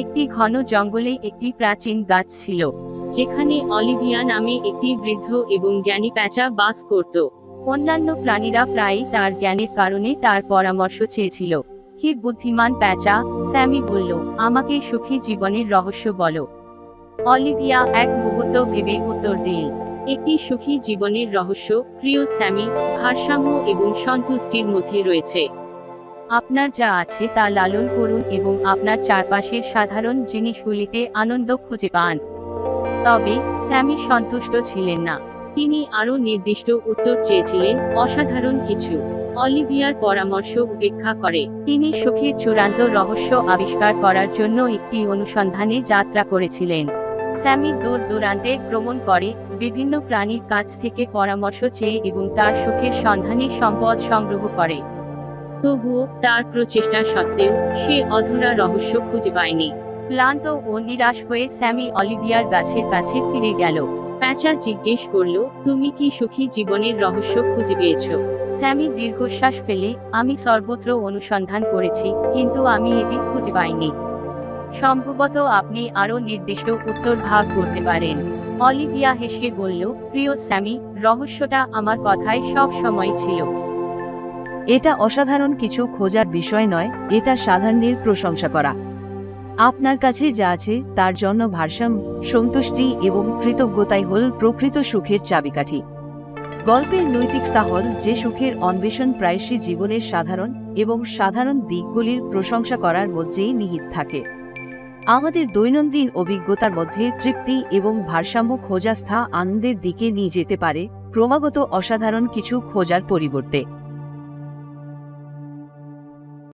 একটি ঘন জঙ্গলে একটি প্রাচীন গাছ ছিল, যেখানে অলিভিয়া নামে একটি বৃদ্ধ এবং জ্ঞানী প্যাঁচা বাস করত। অন্যান্য প্রাণীরা প্রায়ই তার জ্ঞানের কারণে তার পরামর্শ চেয়েছিল। হে বুদ্ধিমান প্যাঁচা, স্যামি বলল, আমাকে সুখী জীবনের রহস্য বলো। অলিভিয়া এক মুহূর্ত ভেবে উত্তর দিল, একটি সুখী জীবনের রহস্য প্রিয় স্যামি, ভারসাম্য এবং সন্তুষ্টির মধ্যে রয়েছে। আপনার যা আছে তা লালন করুন এবং আপনার চারপাশের সাধারণ জিনিসগুলিতে আনন্দ খুঁজে পান। তবে, স্যামি সন্তুষ্ট ছিলেন না। তিনি আরও নির্দিষ্ট উত্তর চেয়েছিলেন, অসাধারণ কিছু। অলিভিয়ার পরামর্শ উপেক্ষা করে। তিনি সুখের চূড়ান্ত রহস্য আবিষ্কার করার জন্য একটি অনুসন্ধানে যাত্রা করেছিলেন। স্যামি দূর দূরান্তে ভ্রমণ করে, বিভিন্ন প্রাণীর কাছ থেকে পরামর্শ চেয়ে এবং তার সুখের সন্ধানে সম্পদ সংগ্রহ করে। তবুও তার প্রচেষ্টা সত্ত্বেও সে অধরা রহস্য খুঁজে পায়নি। ক্লান্ত ও নিরাশ হয়ে স্যামি অলিভিয়ার গাছের কাছে ফিরে গেল। প্যাঁচা জিজ্ঞেস করল তুমি কি সুখী জীবনের রহস্য খুঁজে পেয়েছ? স্যামি দীর্ঘশ্বাস ফেলে আমি সর্বত্র অনুসন্ধান করেছি কিন্তু আমি এটি খুঁজে পাইনি। সম্ভবত আপনি আরও নির্দিষ্ট উত্তর ভাগ করতে পারেন। অলিভিয়া হেসে বলল প্রিয় স্যামি রহস্যটা আমার কথায় সব সময় ছিল। এটা অসাধারণ কিছু খোঁজার বিষয় নয়, এটা সাধারণের প্রশংসা করা। আপনার কাছে যা আছে, তার জন্য ভারসাম্য, সন্তুষ্টি এবং কৃতজ্ঞতাই হল প্রকৃত সুখের চাবিকাঠি। গল্পের নৈতিকতা হল যে সুখের অন্বেষণ প্রায়শই জীবনের সাধারণ এবং সাধারণ দিকগুলির প্রশংসা করার মধ্যেই নিহিত থাকে। আমাদের দৈনন্দিন অভিজ্ঞতার মধ্যে তৃপ্তি এবং ভারসাম্য খোঁজা স্থা আনন্দের দিকে নিয়ে যেতে পারে, ক্রমাগত অসাধারণ কিছু খোঁজার পরিবর্তে।